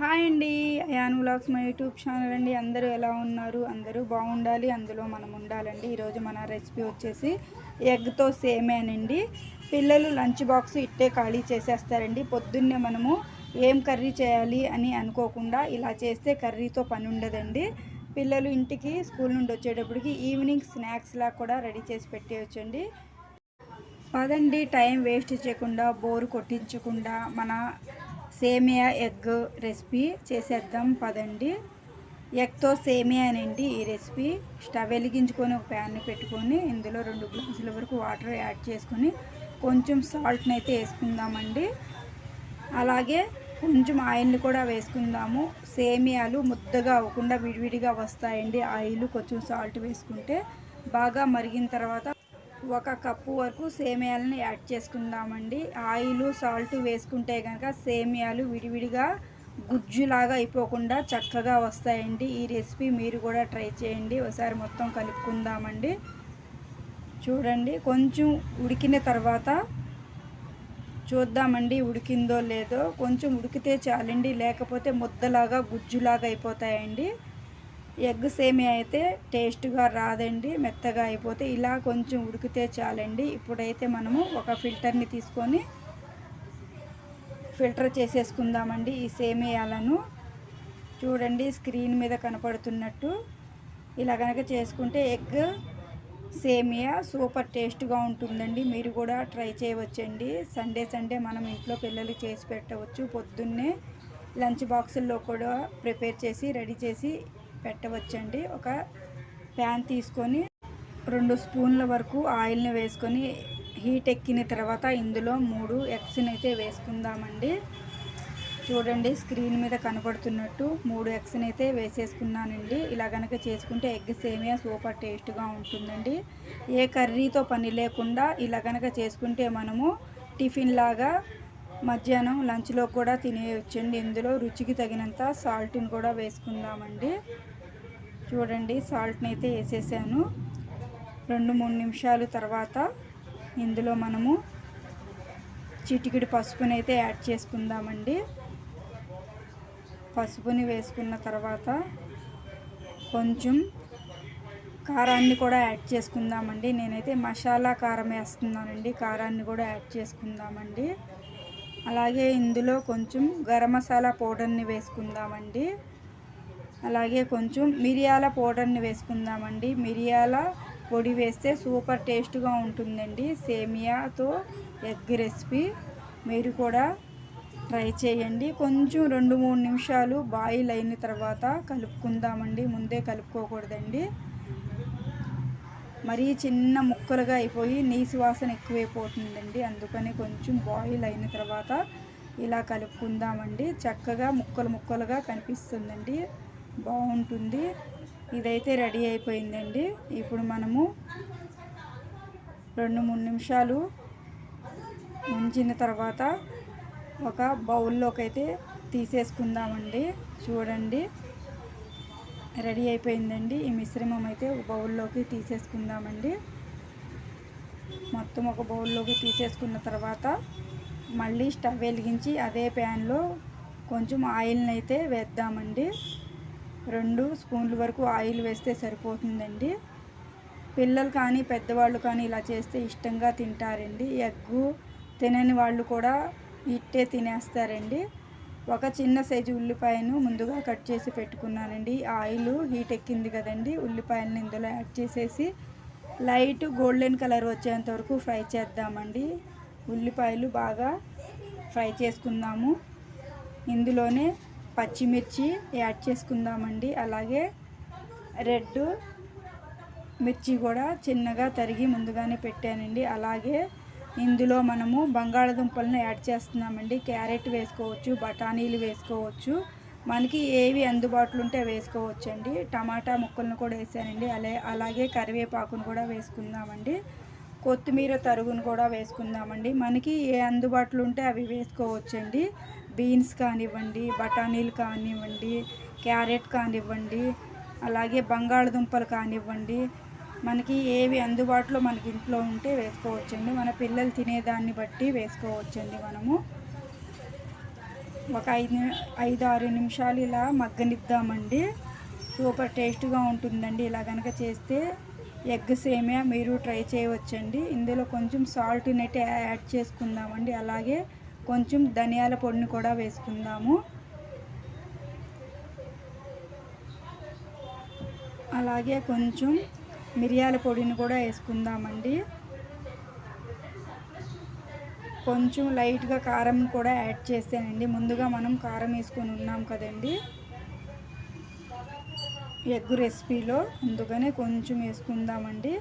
Hi అండి ion vlogs మా YouTube channel అండి. అందరూ ఎలా ఉన్నారు? అందరూ బాగుండాలి. అందులో మనం ఉండాలండి. ఈరోజు మన రెసిపీ వచ్చేసి ఎగ్తో సేమేనండి. పిల్లలు లంచ్ బాక్స్ ఇట్టే ఖాళీ చేసేస్తారండి. పొద్దున్నే మనము ఏం కర్రీ చేయాలి అని అనుకోకుండా ఇలా చేస్తే కర్రీతో పని ఉండదండి పిల్లలు ఇంటికి స్కూల్ నుండి వచ్చేటప్పటికి ఈవినింగ్ స్నాక్స్లా కూడా రెడీ చేసి పెట్టేయచ్చండి. పదండి టైం వేస్ట్ చేయకుండా బోరు కొట్టించకుండా మన సేమియా ఎగ్ రెసిపీ చేసేద్దాం పదండి. ఎగ్తో సేమియానండి ఈ రెసిపీ. స్టవ్ వెలిగించుకొని ఒక ప్యాన్ని పెట్టుకొని ఇందులో రెండు గ్లాసుల వరకు వాటర్ యాడ్ చేసుకొని కొంచెం సాల్ట్ని అయితే వేసుకుందామండి. అలాగే కొంచెం ఆయిల్ని కూడా వేసుకుందాము. సేమియాలు ముద్దగా అవ్వకుండా విడివిడిగా వస్తాయండి. ఆయిల్ కొంచెం సాల్ట్ వేసుకుంటే బాగా మరిగిన తర్వాత ఒక కప్పు వరకు సేమియాలను యాడ్ చేసుకుందామండి. ఆయిల్ సాల్ట్ వేసుకుంటే కనుక సేమియాలు విడివిడిగా గుజ్జులాగా అయిపోకుండా చక్కగా వస్తాయండి. ఈ రెసిపీ మీరు కూడా ట్రై చేయండి. ఒకసారి మొత్తం కలుపుకుందామండి. చూడండి కొంచెం ఉడికిన తర్వాత చూద్దామండి ఉడికిందో లేదో. కొంచెం ఉడికితే చాలండి లేకపోతే ముద్దలాగా గుజ్జులాగా అయిపోతాయండి. ఎగ్ సేమియా అయితే టేస్ట్గా రాదండి మెత్తగా అయిపోతే ఇలా కొంచెం ఉడికితే చాలండి. ఇప్పుడైతే మనము ఒక ఫిల్టర్ని తీసుకొని ఫిల్టర్ చేసేసుకుందామండి ఈ సేమియాలను. చూడండి స్క్రీన్ మీద కనపడుతున్నట్టు. ఇలా కనుక చేసుకుంటే ఎగ్ సేమియా సూపర్ టేస్ట్గా ఉంటుందండి. మీరు కూడా ట్రై చేయవచ్చండి. సండే సండే మనం ఇంట్లో పిల్లలకి చేసి పెట్టవచ్చు. పొద్దున్నే లంచ్ బాక్సుల్లో కూడా ప్రిపేర్ చేసి రెడీ చేసి పెట్టవచ్చండి. ఒక ప్యాన్ తీసుకొని రెండు స్పూన్ల వరకు ఆయిల్ని వేసుకొని హీట్ ఎక్కిన తర్వాత ఇందులో మూడు ఎగ్స్ని అయితే వేసుకుందామండి. చూడండి స్క్రీన్ మీద కనపడుతున్నట్టు మూడు ఎగ్స్ని అయితే వేసేసుకున్నానండి. ఇలా కనుక చేసుకుంటే ఎగ్ సేమియా సూపర్ టేస్ట్గా ఉంటుందండి. ఏ కర్రీతో పని లేకుండా ఇలా కనుక చేసుకుంటే మనము టిఫిన్ లాగా మధ్యాహ్నం లంచ్లో కూడా తినేయొచ్చండి. ఇందులో రుచికి తగినంత సాల్ట్ని కూడా వేసుకుందామండి. చూడండి సాల్ట్ని అయితే వేసేసాను. రెండు మూడు నిమిషాలు తర్వాత ఇందులో మనము చిటికిడి పసుపుని అయితే యాడ్ చేసుకుందామండి. పసుపుని వేసుకున్న తర్వాత కొంచెం కారాన్ని కూడా యాడ్ చేసుకుందామండి. నేనైతే మసాలా కారం వేస్తున్నానండి. కారాన్ని కూడా యాడ్ చేసుకుందామండి. అలాగే ఇందులో కొంచెం గరం మసాలా పౌడర్ని వేసుకుందామండి. అలాగే కొంచెం మిరియాల పౌడర్ని వేసుకుందామండి. మిరియాల పొడి వేస్తే సూపర్ టేస్ట్గా ఉంటుందండి. సేమియాతో ఎగ్ రెసిపీ. మీరు కూడా ట్రై చేయండి. కొంచెం రెండు మూడు నిమిషాలు బాయిల్ అయిన తర్వాత కలుపుకుందామండి. ముందే కలుపుకోకూడదండి. మరీ చిన్న ముక్కలుగా అయిపోయి నీసు వాసన ఎక్కువైపోతుందండి. అందుకని కొంచెం బాయిల్ అయిన తర్వాత ఇలా కలుపుకుందామండి. చక్కగా ముక్కలు ముక్కలుగా కనిపిస్తుందండి. బాగుంటుంది. ఇదైతే రెడీ అయిపోయిందండి. ఇప్పుడు మనము రెండు మూడు నిమిషాలు ఉంచిన తర్వాత ఒక బౌల్లోకి అయితే తీసేసుకుందామండి. చూడండి. రెడీ అయిపోయిందండి. ఈ మిశ్రమం అయితే ఒక బౌల్లోకి తీసేసుకుందామండి. మొత్తం ఒక బౌల్లోకి తీసేసుకున్న తర్వాత మళ్ళీ స్టవ్ వెలిగించి అదే ప్యాన్లో కొంచెం ఆయిల్ని అయితే వేద్దామండి. రెండు స్పూన్ల వరకు ఆయిల్ వేస్తే సరిపోతుందండి. పిల్లలు కానీ పెద్దవాళ్ళు కానీ ఇలా చేస్తే ఇష్టంగా తింటారండి. ఎగ్గు తినని వాళ్ళు కూడా ఇట్టే తినేస్తారండి. ఒక చిన్న సైజు ఉల్లిపాయను ముందుగా కట్ చేసి పెట్టుకున్నానండి. ఆయిల్ హీట్ ఎక్కింది కదండి. ఉల్లిపాయలను ఇందులో యాడ్ చేసేసి లైట్ గోల్డెన్ కలర్ వచ్చేంత వరకు ఫ్రై చేద్దామండి. ఉల్లిపాయలు బాగా ఫ్రై చేసుకుందాము. ఇందులోనే పచ్చిమిర్చి యాడ్ చేసుకుందామండి. అలాగే రెడ్ మిర్చి కూడా చిన్నగా తరిగి ముందుగానే పెట్టానండి. అలాగే ఇందులో మనము బంగాళదుంపలను యాడ్ చేస్తున్నామండి. క్యారెట్ వేసుకోవచ్చు బఠానీలు వేసుకోవచ్చు మనకి ఏవి అందుబాటులో ఉంటే వేసుకోవచ్చు అండి టమాటా ముక్కలను కూడా వేసానండి. అలా అలాగే కరివేపాకును కూడా వేసుకుందామండి. కొత్తిమీర తరుగును కూడా వేసుకుందామండి. మనకి ఏ అందుబాటులో ఉంటే అవి వేసుకోవచ్చండి. బీన్స్ కానివ్వండి బఠానీలు కానివ్వండి క్యారెట్ కానివ్వండి అలాగే బంగాళదుంపలు కానివ్వండి. మనకి ఏవి అందుబాటులో మనకి ఇంట్లో ఉంటే వేసుకోవచ్చండి. మన పిల్లలు తినేదాన్ని బట్టి వేసుకోవచ్చండి మనము. ఒక ఐదు ఐదు ఆరు నిమిషాలు ఇలా మగ్గనిద్దామండి. సూపర్ టేస్ట్గా ఉంటుందండి. ఇలా కనుక చేస్తే ఎగ్ సేమియా మీరు ట్రై చేయవచ్చండి. ఇందులో కొంచెం సాల్ట్ నెట్ యాడ్ చేసుకుందామండి. అలాగే కొంచెం ధనియాల పొడిని కూడా వేసుకుందాము. అలాగే కొంచెం మిరియాల పొడిని కూడా వేసుకుందామండి. కొంచెం లైట్గా కారం కూడా యాడ్ చేస్తానండి. ముందుగా మనం కారం వేసుకొని ఉన్నాం కదండి. ఎగ్ రెసిపీలో ముందుగానే కొంచెం వేసుకుందామండి.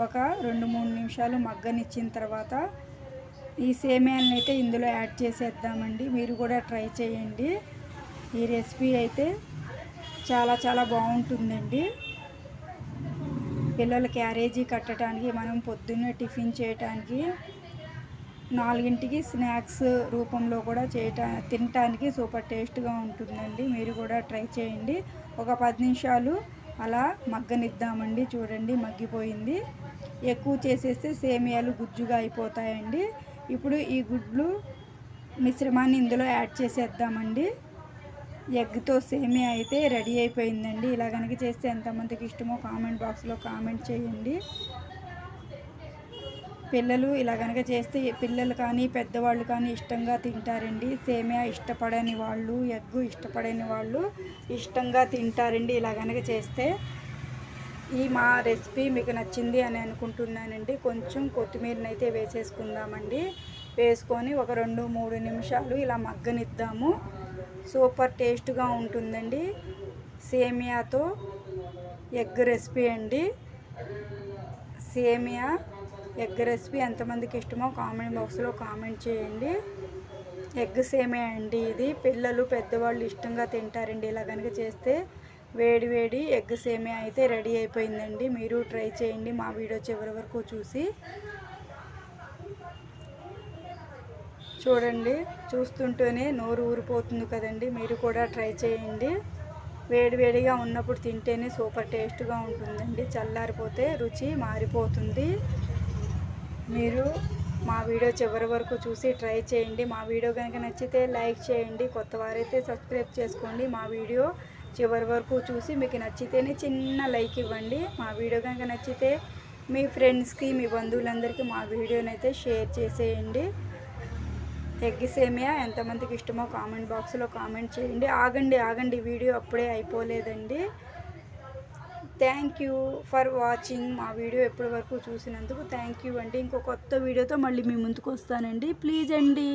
ఒక రెండు మూడు నిమిషాలు మగ్గనిచ్చిన తర్వాత ఈ సేమియాలను అయితే ఇందులో యాడ్ చేసేద్దామండి. మీరు కూడా ట్రై చేయండి. ఈ రెసిపీ అయితే చాలా చాలా బాగుంటుందండి. పిల్లల క్యారేజీ కట్టడానికి మనం పొద్దున్నే టిఫిన్ చేయటానికి నాలుగింటికి స్నాక్స్ రూపంలో కూడా చేయటా తినటానికి సూపర్ టేస్ట్గా ఉంటుందండి. మీరు కూడా ట్రై చేయండి. ఒక పది నిమిషాలు అలా మగ్గనిద్దామండి. చూడండి మగ్గిపోయింది. ఎక్కువ చేసేస్తే సేమియాలు గుజ్జుగా అయిపోతాయండి. ఇప్పుడు ఈ గుడ్లు మిశ్రమాన్ని ఇందులో యాడ్ చేసేద్దామండి. ఎగ్తో సేమియా అయితే రెడీ అయిపోయిందండి. ఇలా కనుక చేస్తే ఎంతమందికి ఇష్టమో కామెంట్ బాక్స్లో కామెంట్ చేయండి. పిల్లలు ఇలా కనుక చేస్తే పిల్లలు కానీ పెద్దవాళ్ళు కానీ ఇష్టంగా తింటారండి. సేమియా ఇష్టపడని వాళ్ళు ఎగ్గు ఇష్టపడని వాళ్ళు ఇష్టంగా తింటారండి. ఇలా కనుక చేస్తే ఈ మా రెసిపీ మీకు నచ్చింది అని అనుకుంటున్నానండి. కొంచెం కొత్తిమీరనైతే వేసేసుకుందామండి. వేసుకొని ఒక రెండు మూడు నిమిషాలు ఇలా మగ్గనిద్దాము. సూపర్ టేస్ట్గా ఉంటుందండి. సేమియాతో ఎగ్ రెసిపీ అండి. సేమియా ఎగ్ రెసిపీ ఎంతమందికి ఇష్టమో కామెంట్ బాక్స్లో కామెంట్ చేయండి. ఎగ్ సేమే అండి ఇది. పిల్లలు పెద్దవాళ్ళు ఇష్టంగా తింటారండి. ఇలా కనుక చేస్తే వేడి వేడి ఎగ్ సేమే అయితే రెడీ అయిపోయిందండి. మీరు ట్రై చేయండి. మా వీడియో చివరి వరకు చూసి చూడండి. చూస్తుంటేనే నోరు ఊరిపోతుంది కదండి. మీరు కూడా ట్రై చేయండి. వేడివేడిగా ఉన్నప్పుడు తింటేనే సూపర్ టేస్ట్గా ఉంటుందండి. చల్లారిపోతే రుచి మారిపోతుంది. మీరు మా వీడియో చివరి వరకు చూసి ట్రై చేయండి. మా వీడియో కనుక నచ్చితే లైక్ చేయండి. కొత్త వారైతే సబ్స్క్రైబ్ చేసుకోండి. మా వీడియో చివరి వరకు చూసి మీకు నచ్చితేనే చిన్న లైక్ ఇవ్వండి. మా వీడియో కనుక నచ్చితే మీ ఫ్రెండ్స్కి మీ బంధువులందరికీ మా వీడియోని అయితే షేర్ చేసేయండి. ఎగ్ సేమియా ఎంతమందికి ఇష్టమో కామెంట్ బాక్స్లో కామెంట్ చేయండి. ఆగండి ఆగండి. వీడియో అప్పుడే అయిపోలేదండి. థ్యాంక్ యూ ఫర్ వాచింగ్ మా వీడియో ఎప్పటి వరకు చూసినందుకు థ్యాంక్ యూ అండి. ఇంకో కొత్త వీడియోతో మళ్ళీ మీ ముందుకు వస్తానండి. ప్లీజ్ అండి.